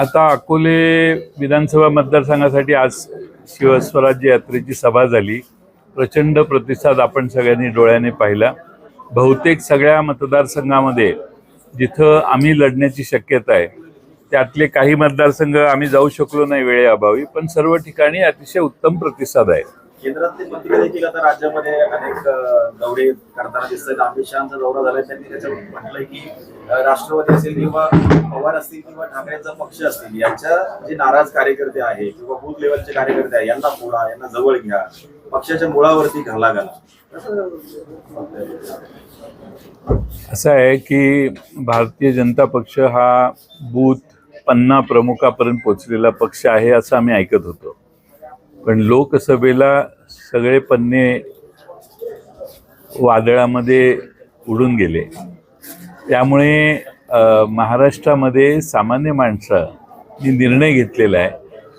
आता अकोले विधानसभा मतदारसंघासाठी आज शिवस्वराज्य यात्रेची सभा झाली. प्रचंड प्रतिसाद आपण सगळ्यांनी डोळ्याने पाहिला. बहुतेक सगळ्या मतदारसंघामध्ये जिथं आम्ही लढण्याची शक्यता आहे त्यातले काही मतदारसंघ आम्ही जाऊ शकलो नाही वेळेअभावी पण सर्व ठिकाणी अतिशय उत्तम प्रतिसाद आहे. केंद्रातले मंत्री देखील आता राज्यामध्ये अनेक दौरे करताना दिसतात अमित शहाचा दौरा झालाय. त्यांनी त्याच्यावर म्हटलंय की राष्ट्रवादी असेल किंवा पवार असतील किंवा ठाकरेंचा पक्ष असतील यांच्या जे नाराज कार्यकर्ते आहे किंवा बूथ लेवलचे कार्यकर्ते आहे यांना फोडा यांना जवळ घ्या. पक्षाच्या मुळावरती घाला घाला. असं असं आहे की भारतीय जनता पक्ष हा बूथ पन्ना प्रमुखापर्यंत पोचलेला पक्ष आहे असं आम्ही ऐकत होतो. पण लोकसभेला सगळे पन्ने वादळामध्ये उडून गेले. त्यामुळे महाराष्ट्रामध्ये सामान्य माणसांनी निर्णय घेतलेला आहे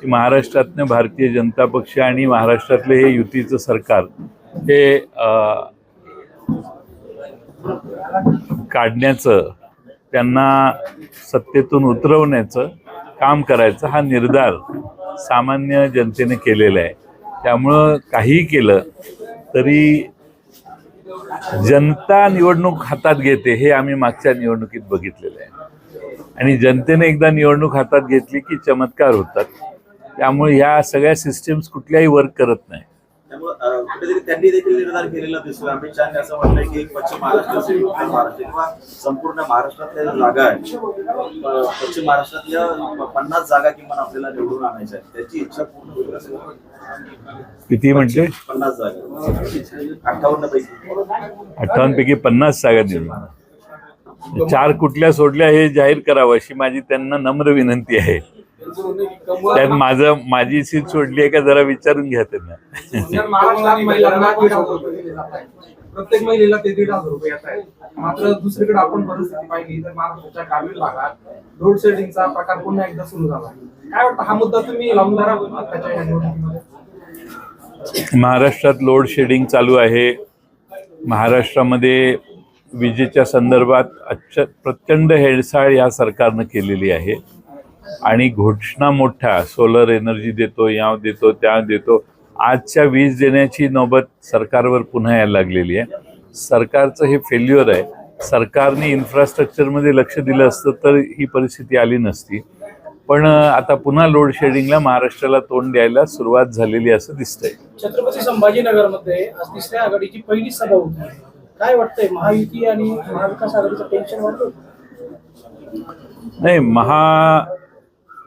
की महाराष्ट्रातनं भारतीय जनता पक्ष आणि महाराष्ट्रातले हे युतीचं सरकार हे काढण्याचं त्यांना सत्तेतून उतरवण्याचं काम करायचं हा निर्धार सामान्य जनतेने केलेलं आहे. त्यामुळं काहीही केलं तरी जनता निवडणूक हातात घेते हे आम्ही मागच्या निवडणुकीत बघितलेलं आहे. आणि जनतेने एकदा निवडणूक हातात घेतली की चमत्कार होतात. त्यामुळे ह्या सगळ्या सिस्टीम्स कुठल्याही वर्क करत नाही त्यामुळे कुठेतरी त्यांनी देखील निर्धार केलेला दिसतो अमित शहाने असं म्हटलंय की पश्चिम महाराष्ट्र असेल उत्तर महाराष्ट्र किंवा संपूर्ण महाराष्ट्रातल्या ज्या जागा आहेत पश्चिम महाराष्ट्रातल्या पन्नास जागा किमान आपल्याला निवडून आणायच्या आहेत. त्याची इच्छा पूर्ण होईल असं किती म्हणजे पन्नास जागा. अठ्ठावन्न पैकी. अठ्ठावन्न पैकी पन्नास जागा दिल्या चार कुठल्या सोडल्या हे जाहीर करावं अशी माझी त्यांना नम्र विनंती आहे. त्यात माझं माझी सीट सोडली आहे का जरा विचारून घ्या त्यांना. प्रत्येक महिलेला ते दीड हजार रुपये येत मात्र दुसरीकडे आपण परिस्थिती पाहिली तर महाराष्ट्राच्या ग्रामीण भागात शेडिंगचा प्रकार पुन्हा एकदा सुरू झाला. काय वाटतं हा मुद्दा तुम्ही लावून धरा महाराष्ट्रात लोड शेडिंग चालू आहे. महाराष्ट्रामध्ये विजेच्या संदर्भात अच्छ प्रचंड हेळसाळ या सरकारनं केलेली आहे. आणि घोषणा मोठ्या सोलर एनर्जी देतो या देतो त्या देतो. आजच्या वीज देण्याची नौबत सरकारवर पुन्हा यायला लागलेली आहे. सरकारचं हे फेल्युअर आहे. सरकारने इन्फ्रास्ट्रक्चरमध्ये लक्ष दिलं असतं तर ही परिस्थिती आली नसती. पण आता पुन्हा लोड शेडिंगला महाराष्ट्राला तोंड द्यायला सुरुवात झालेली असं दिसतंय. छत्रपती संभाजीनगरमध्ये आज तिसऱ्या आघाडीची पहिली सभा होती काय वाटतंय? महायुती आणि महाविकास आघाडीचं टेन्शन वाटतं नाही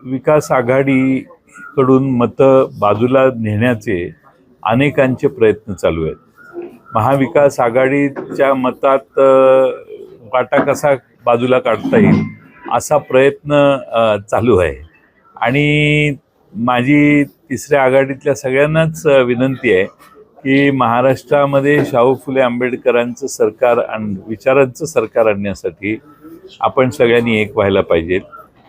विकास आघाडीकडून मतं बाजूला नेण्याचे अनेकांचे प्रयत्न चालू आहेत. महाविकास आघाडीच्या मतात वाटा कसा बाजूला काढता येईल असा प्रयत्न चालू आहे. आणि माझी तिसऱ्या आघाडीतल्या सगळ्यांनाच विनंती आहे की महाराष्ट्रामध्ये शाहू फुले आंबेडकरांचं सरकार आण विचारांचं सरकार आणण्यासाठी आपण सगळ्यांनी एक व्हायला पाहिजे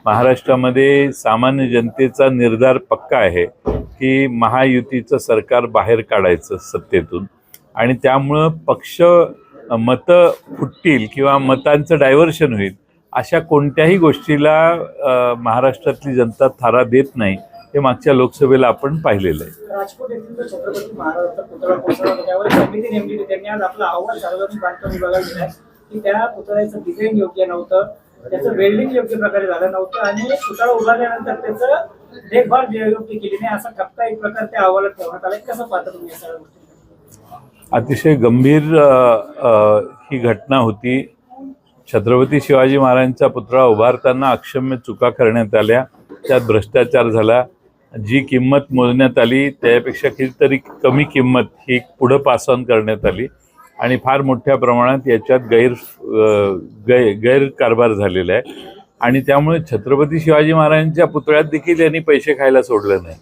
महाराष्ट्रामध्ये सामान्य जनतेचा निर्धार पक्का आहे की महायुतीचं सरकार बाहेर काढायचं सत्तेतून. आणि त्यामुळं पक्ष मतं फुटतील किंवा मतांचं डायव्हर्शन होईल अशा कोणत्याही गोष्टीला महाराष्ट्रातली जनता थारा देत नाही हे मागच्या लोकसभेला आपण पाहिलेलं आहे. त्याचं वेल्डिंग योग्य प्रकारे झालं नव्हतं आणि पुतळा उभारल्यानंतर त्याचं देखभाल योग्य केली नाही असा ठपका एक प्रकार त्या अहवालात ठेवण्यात आला. कसं पाहता तुम्ही या सगळ्या गोष्टी? अतिशय गंभीर ही घटना होती. छत्रपती शिवाजी महाराजांचा पुतळा उभारताना अक्षम्य चुका करण्यात आल्या. त्यात भ्रष्टाचार झाला. जी किंमत मोजण्यात आली त्यापेक्षा कितीतरी कमी किंमत ही पुढं पास ऑन करण्यात आली. आणि फार मोठ्या प्रमाणात याच्यात गैर गै गैरकारभार झालेला आहे. आणि त्यामुळे छत्रपती शिवाजी महाराजांच्या पुतळ्यात देखील यांनी पैसे खायला सोडलं नाही.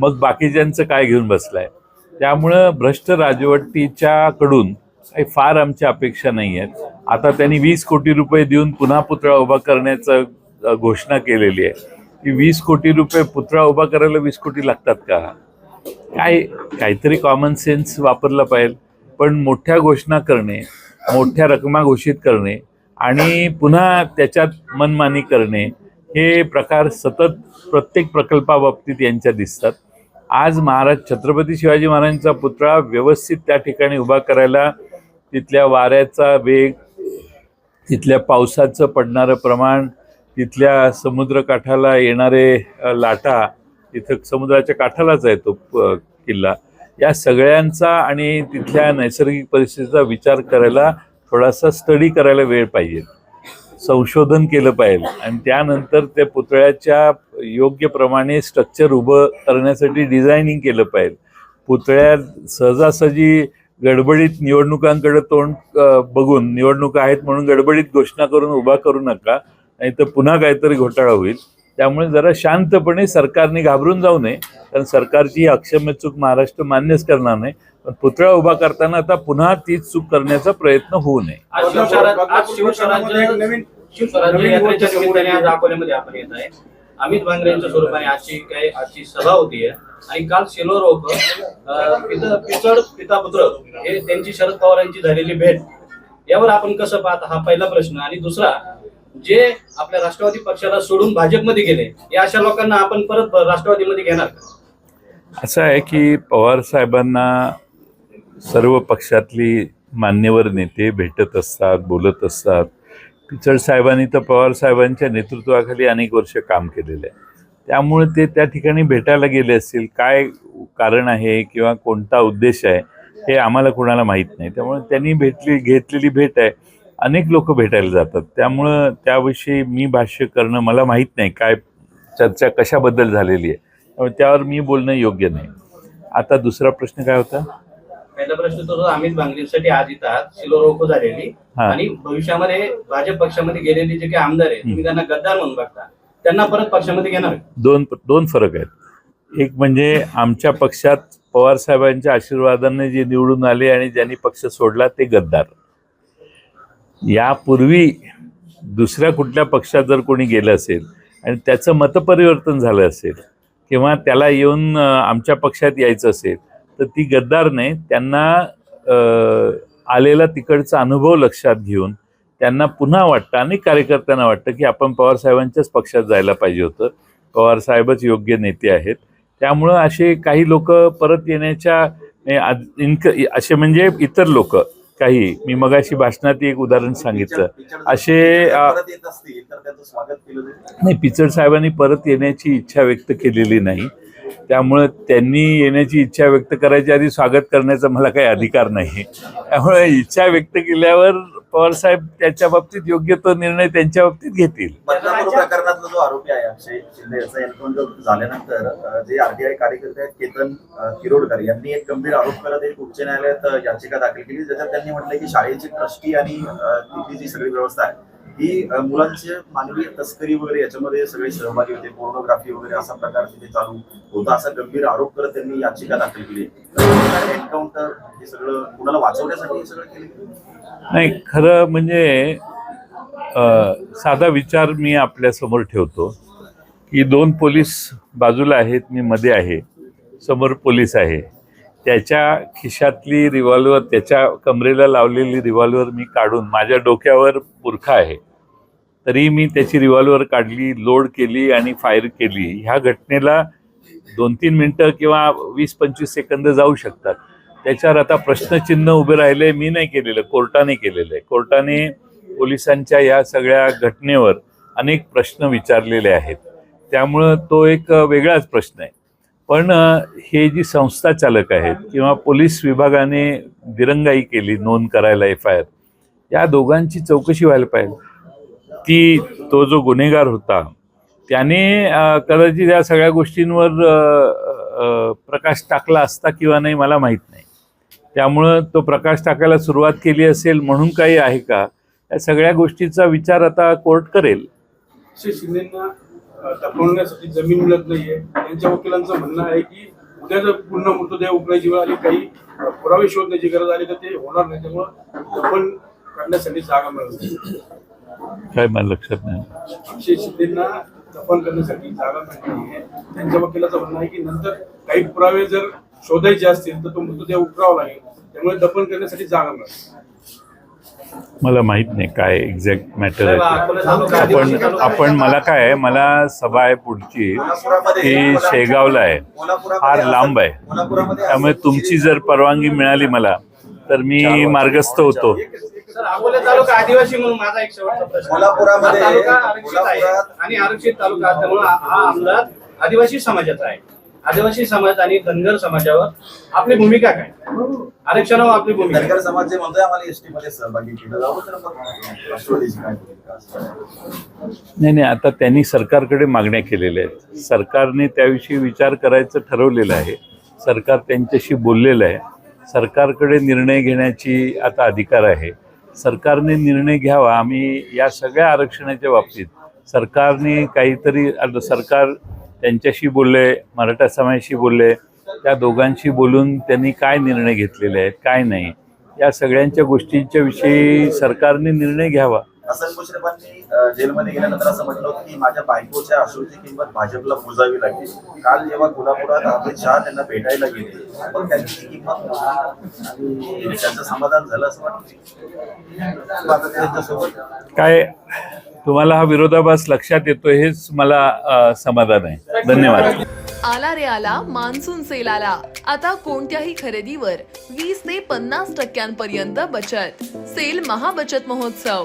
मग बाकीच्यांचं काय घेऊन बसलाय? त्यामुळं भ्रष्ट राजवटीच्या कडून काही फार आमच्या अपेक्षा नाही आहेत आता त्यांनी वीस कोटी रुपये देऊन पुन्हा पुतळा उभा करण्याचं घोषणा केलेली आहे. की वीस कोटी रुपये पुतळा उभा करायला वीस कोटी लागतात का? काय काहीतरी कॉमन सेन्स वापरला पाहिजे. पण मोठ्या घोषणा करणे मोठ्या रकमा घोषित करणे आणि पुन्हा त्याच्यात मनमानी करणे हे प्रकार सतत प्रत्येक प्रकल्पाबाबतीत यांच्या दिसतात. आज महाराज छत्रपती शिवाजी महाराजांचा पुतळा व्यवस्थित त्या ठिकाणी उभा करायला तिथल्या वाऱ्याचा वेग तिथल्या पावसाचं पडणारं प्रमाण तिथल्या समुद्रकाठाला येणारे लाटा तिथं समुद्राच्या काठालाच आहे तो किल्ला. या सगळ्यांचा आणि तिथल्या नैसर्गिक परिस्थितीचा विचार करायला थोडासा स्टडी करायला वेळ पाहिजे. संशोधन केलं पाहिजे आणि त्यानंतर त्या पुतळ्याच्या योग्य प्रमाणे स्ट्रक्चर उभं करण्यासाठी डिझायनिंग केलं पाहिजे. पुतळ्यात सहजासहजी गडबडीत निवडणुकांकडे तोंड बघून निवडणुका आहेत म्हणून गडबडीत घोषणा करून उभा करू नका नाही तर पुन्हा काहीतरी घोटाळा होईल. त्यामुळे जरा शांतपणे सरकारने घाबरून जाऊ नये. कारण सरकारची ही अक्षम्य चूक महाराष्ट्र मान्यच करणार नाही. पण पुतळा उभा करताना आता पुन्हा तीच चूक करण्याचा प्रयत्न होऊ नये. अमित भांगरेंच्या स्वरूपाने आजची काही आजची सभा होती आणि काल सेलो रोक पिचड पिता पुत्र हे त्यांची शरद पवार यांची झालेली भेट. यावर आपण कसं पाहता? हा पहिला प्रश्न. आणि दुसरा जे आपल्या राष्ट्रवादी पक्षाला सोडून भाजपमध्ये गेले या अशा लोकांना आपण परत राष्ट्रवादीमध्ये घेणार असं आहे की पवार साहेबांना सर्व पक्षातली मान्यवर नेते भेटत असतात बोलत असतात. पिचड साहेबांनी तर पवार साहेबांच्या नेतृत्वाखाली अनेक वर्ष काम केलेलं आहे. त्यामुळे ते त्या ठिकाणी भेटायला गेले असतील. काय कारण आहे किंवा कोणता उद्देश आहे हे आम्हाला कोणाला माहीत नाही. त्यामुळे त्यांनी भेटली घेतलेली भेट आहे. अनेक लोक भेटायला जातात. त्यामुळं त्याविषयी मी भाष्य करणं मला माहीत नाही काय चर्चा कशाबद्दल झालेली आहे. त्यावर मी बोलणं योग्य नाही. आता दुसरा प्रश्न काय होता? पहिला प्रश्न तो अमित भांगरेंसाठी आज इथं सिलो रोको झालेली. हा. आणि भविष्यामध्ये भाजप पक्षामध्ये गेलेले जे काही आमदार आहेत तुम्ही त्यांना गद्दार म्हणून बघता. त्यांना परत पक्षामध्ये घेणार? दोन दोन फरक आहेत. एक म्हणजे आमच्या पक्षात पवार साहेबांच्या आशीर्वादाने जे निवडून आले आणि ज्यांनी पक्ष सोडला ते गद्दार. यापूर्वी दुसऱ्या कुठल्या पक्षात जर कोणी गेलं असेल आणि त्याचं मतपरिवर्तन झालं असेल किंवा त्याला येऊन आमच्या पक्षात यायचं असेल तर ती गद्दार नाही त्यांना आलेला तिकडचा अनुभव लक्षात घेऊन त्यांना पुन्हा वाटतं अनेक कार्यकर्त्यांना वाटतं की आपण पवारसाहेबांच्याच पक्षात जायला पाहिजे होतं. पवारसाहेबच योग्य नेते आहेत. त्यामुळं असे काही लोक परत येण्याच्या इनक असे म्हणजे इतर लोक काही. मी मगाशी भाषणात एक उदाहरण सांगितलं. असे नाही पिचड साहेबांनी परत येण्याची इच्छा व्यक्त केलेली नाही. त्यामुळं त्यांनी येण्याची इच्छा व्यक्त करायच्या आधी स्वागत करण्याचा मला काही अधिकार नाही. त्यामुळे इच्छा व्यक्त केल्यावर पवार साहेब त्याच्या बाबतीत योग्य तो निर्णय त्यांच्या बाबतीत घेतील. प्रकरणातला जो आरोपी आहे अक्षय शिंदे याचा एन्काउंटर झाल्यानंतर जे आरटीआय कार्यकर्ते आहेत केतन किरोडकर यांनी एक गंभीर आरोप करत एक उच्च न्यायालयात याचिका दाखल केली ज्याच्यात त्यांनी म्हटलं की शाळेची ट्रस्टी आणि तिथली जी सगळी व्यवस्था आहे ही मुलांचे मानवी तस्करी वगैरे याच्यामध्ये सगळे सहभागी होते पोर्नोग्राफी वगैरे असा प्रकार तिथे चालू होता असा गंभीर आरोप करत त्यांनी याचिका दाखल केली. एन्काउंटर हे सगळं कुणाला वाचवण्यासाठी हे सगळं केलं? नाही खरं म्हणजे साधा विचार मी आपल्यासमोर ठेवतो की दोन पोलीस बाजूला आहेत मी मध्ये आहे समोर पोलीस आहे. त्याच्या खिशातली रिव्हॉल्वर त्याच्या कमरेला लावलेली रिव्हॉल्वर मी काढून माझ्या डोक्यावर पुरखा आहे. तरी मी त्याची रिव्हॉल्वर काढली लोड केली आणि फायर केली. ह्या घटनेला दोन तीन मिनटं किंवा वीस पंचवीस सेकंद जाऊ शकतात. त्याच्यावर आता प्रश्नचिन्ह उभे राहिले मी नाही केलेलं कोर्टाने केलेलं आहे. कोर्टाने पोलिसांच्या या सगळ्या घटनेवर अनेक प्रश्न विचारलेले आहेत. त्यामुळं तो एक वेगळाच प्रश्न आहे. पण हे जी संस्था चालक आहेत किंवा पोलीस विभागाने दिरंगाई केली नोंद करायला एफ आय आर या दोघांची चौकशी व्हायला पाहिजे. ती तो जो गुन्हेगार होता त्याने कदाचित या सगळ्या गोष्टींवर प्रकाश टाकला असता किंवा नाही मला माहीत नाही. त्यामुळं तो प्रकाश टाकायला सुरुवात केली असेल म्हणून काही आहे का? या सगळ्या गोष्टीचा विचार आता कोर्ट करेल. शिंदेसाठी जमीन मिळत नाहीये. त्यांच्या वकिलांचं म्हणणं आहे की उद्या पूर्ण मृतदेह उकळायची वेळ आली काही पुरावे शोधण्याची गरज आली तर ते होणार नाही. त्यामुळं दफन करण्यासाठी जागा मिळत नाही. काय मला लक्षात नाही. अक्षय शिंदेना दफन करण्यासाठी जागा मिळत नाहीये त्यांच्या वकिलाचं म्हणणं आहे की नंतर काही पुरावे जर शोधायचे असतील तर तो मृतदेह उकरावा लागेल. त्यामुळे दफन करण्यासाठी जागा. मला माहीत नाही काय एक्झॅक्ट मॅटर आहे आपण आपण मला काय आहे मला सभा आहे पुढची ती शेगावला आहे. फार लांब आहे. त्यामुळे तुमची जर परवानगी मिळाली मला तर मी मार्गस्थ होतो. अकोले तालुका आदिवासी म्हणून माझा एक शेवटचा प्रश्न कोल्हापुरामध्ये- हा तालुका आरक्षित आहे कोल्हापुरात- आणि आरक्षित तालुका असल्यामुळे हा आमदार आदिवासी समाजाचा आहे. आदिवासी समाज आणि धनगर समाजावर आपली भूमिका काय? आरक्षणावर आपली भूमिका काय? धनगर समाज जे म्हणतोय आम्हाला एसटी मध्ये सहभागी केलं. जावं तर मग राष्ट्रवादीची काय भूमिका असणार? नाही नाही आता त्यांनी सरकारकडे मागण्या केलेल्या आहेत. सरकारने त्याविषयी विचार करायचं ठरवलेलं आहे. सरकार त्यांच्याशी बोललेलं आहे. सरकारकडे निर्णय घेण्याची आता अधिकार आहे. सरकारने निर्णय घ्यावा आम्ही या सगळ्या आरक्षणाच्या बाबतीत सरकारने काहीतरी सरकार त्यांच्याशी बोलले मराठा समाजाशी बोलले त्या दोघांशी बोलून त्यांनी काय निर्णय घेतलेले आहेत काय नाही या सगळ्यांच्या गोष्टींच्या विषयी सरकारने निर्णय घ्यावा. हसन मुश्रीफांनी जेलमध्ये गेल्यानंतर असं म्हटलं होतं की माझ्या बायकोच्या अश्रूची किंमत भाजपला मोजावी लागेल. काल जेव्हा कोल्हापुरात अमित शहा त्यांना भेटायला गेले पण त्यांनी ती किंमत आणि त्यांचं समाधान झालं असं वाटतं. आता त्यांच्यासोबत काय तुम्हाला हा विरोधाभास लक्षात येतोय हेच मला समाधान आहे. धन्यवाद. आला रे आला मान्सून सेल आला. आता कोणत्याही खरेदीवर वीस ते पन्नास टक्क्यांपर्यंत बचत. सेल महाबचत महोत्सव.